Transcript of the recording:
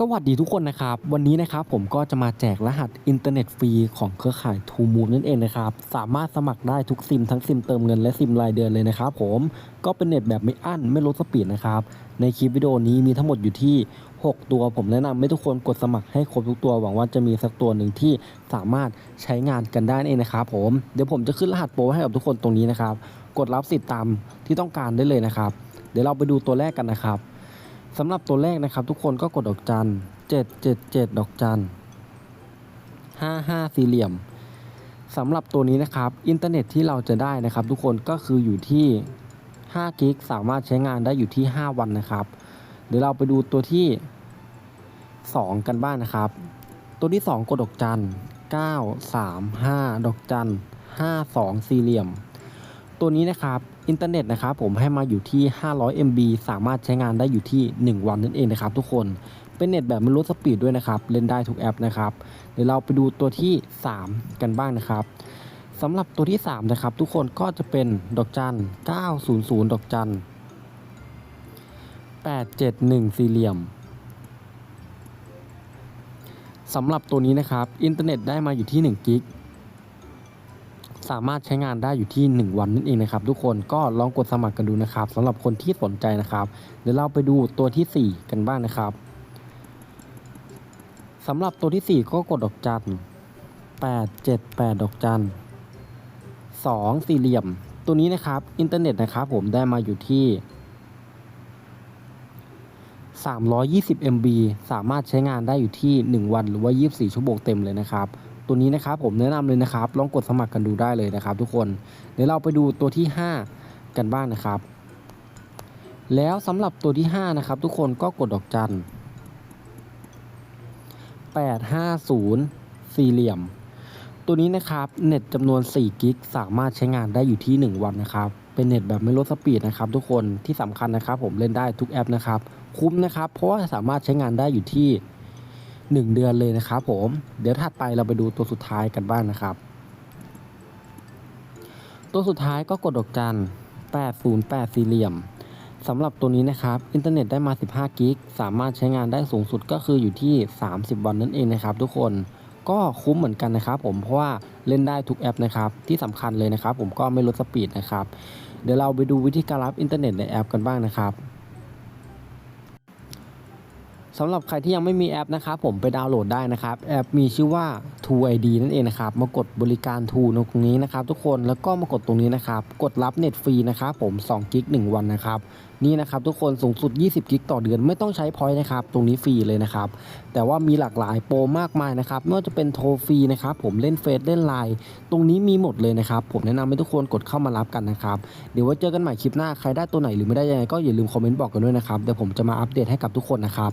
สวัสดีทุกคนนะครับ วันนี้นะครับผมก็จะมาแจกรหัสอินเทอร์เน็ตฟรีของเครือข่าย True Move นั่นเองนะครับ สามารถสมัครได้ทุกซิมทั้งซิมเติมเงินและซิมรายเดือนเลยนะครับผมก็เป็นเน็ตแบบไม่อั้นไม่ลดสปีดนะครับ ในคลิปวิดีโอนี้มีทั้งหมดอยู่ที่ 6 ตัวผมแนะนำให้ทุกคนกดสมัครให้ครบทุกตัวหวังว่าจะมีสักตัวหนึ่งที่สามารถใช้งานกันได้นั่นเองนะครับผมเดี๋ยวผมจะขึ้นรหัสโปรให้กับทุกคนตรงนี้นะครับ กดรับสิทธิ์ตามที่ต้องการได้เลยนะครับ เดี๋ยวเราไปดูตัวแรกกันนะครับ สำหรับตัวแรกนะครับทุกคนก็กดดอกจันเจ็ดเจ็ดเจ็ดดอกจันห้าห้าสี่เหลี่ยมสำหรับตัวนี้นะครับ อินเทอร์เน็ตที่เราจะได้นะครับ ทุกคนก็คืออยู่ที่5กิกสามารถใช้งานได้อยู่ที่ 5 วันนะครับ เดี๋ยวเราไปดูตัวที่ 2 กันบ้างนะครับ ตัวที่ 2 กดดอกจัน9 3 5 ดอกจัน5 2 สี่เหลี่ยม ตัวนี้นะครับอินเทอร์เน็ตนะครับผมให้มาอยู่ที่ 500 MB สามารถใช้งานได้อยู่ที่ 1 วันนั่นเองนะครับทุกคนเป็นเน็ตแบบไม่ลดสปีดด้วยนะครับ เล่นได้ทุกแอปนะครับ เดี๋ยวเราไปดูตัวที่ 3 กันบ้างนะครับสำหรับตัวที่ 3 นะครับ ทุกคนก็จะเป็นดอกจัน 900 ดอกจัน 871 สี่เหลี่ยมสำหรับตัวนี้นะครับ อินเทอร์เน็ตได้มาอยู่ที่1กิก สามารถใช้งานได้อยู่ที่ 1 วันนั่นเองนะครับ ทุกคนก็ลองกดสมัครกันดูนะครับสำหรับคนที่สนใจนะครับเดี๋ยวเราไปดูตัวที่ 4 กันบ้างนะครับสำหรับตัวที่ 4 ก็กดดอกจัน8 7 8 ดอกจัน2สี่เหลี่ยม ตัวนี้นะครับอินเทอร์เน็ตนะครับผมได้มาอยู่ที่ 320 MB สามารถใช้งานได้อยู่ที่ 1 วันหรือว่า 24 ชั่วโมงเต็มเลยนะครับ ตัวนี้นะครับผมแนะนำเลยนะครับ ลองกดสมัครกันดูได้เลยนะครับ ทุกคนเดี๋ยวเราไปดูตัวที่ 5 กันบ้างนะครับ แล้วสำหรับตัวที่ 5 นะครับ ทุกคนก็กดดอกจัน850 สี่เหลี่ยม ตัวนี้นะครับเน็ตจำนวน4กิกสามารถใช้งานได้อยู่ที่ 1 วันนะครับเป็นเน็ตแบบไม่ลดสปีดนะครับทุกคนที่สำคัญนะครับผมเล่นได้ทุกแอปนะครับคุ้มนะครับเพราะว่าสามารถใช้งานได้อยู่ที่ 1 เดือนเลยนะครับผมเดี๋ยวถัดไปเราไปดูตัวสุดท้ายกันบ้างนะครับ ตัวสุดท้ายก็กดดอกจัน808สี่เหลี่ยมสำหรับตัวนี้นะครับ อินเทอร์เน็ตได้มา 15 กิก สามารถใช้งานได้สูงสุดก็คืออยู่ที่ 30 วันนั่นเองนะครับทุกคน ก็คุ้มเหมือนกันนะครับผม เพราะว่าเล่นได้ทุกแอปนะครับ ที่สำคัญเลยนะครับผมก็ไม่ลดสปีดนะครับ เดี๋ยวเราไปดูวิธีการรับอินเทอร์เน็ตในแอปกันบ้างนะครับ สำหรับใครที่ยังไม่มีแอปนะครับผมไปดาวน์โหลดได้นะครับแอปมีชื่อว่า True ID นั่นเองนะครับมากดบริการ True ตรงนี้นะครับทุกคนแล้วก็มากดตรงนี้นะครับกดรับเน็ตฟรีนะครับผม2กิก1 วันนะครับนี่นะครับทุกคนสูงสุด 20 กิกต่อเดือนไม่ต้องใช้พอยต์นะครับตรงนี้ฟรีเลยนะครับแต่ว่ามีหลากหลายโปรมากมายนะครับไม่ว่าจะเป็นโทรฟรีนะครับผมเล่นเฟซเล่นไลน์ตรงนี้มีหมดเลยนะครับผมแนะนำให้ทุกคนกดเข้ามารับกันนะครับเดี๋ยวไว้เจอกันใหม่คลิปหน้าใครได้ตัวไหนหรือไม่ได้ยังไงก็อย่าลืมคอมเมนต์บอกกันด้วยนะครับเดี๋ยวผมจะมาอัปเดตให้กับทุกคนนะครับ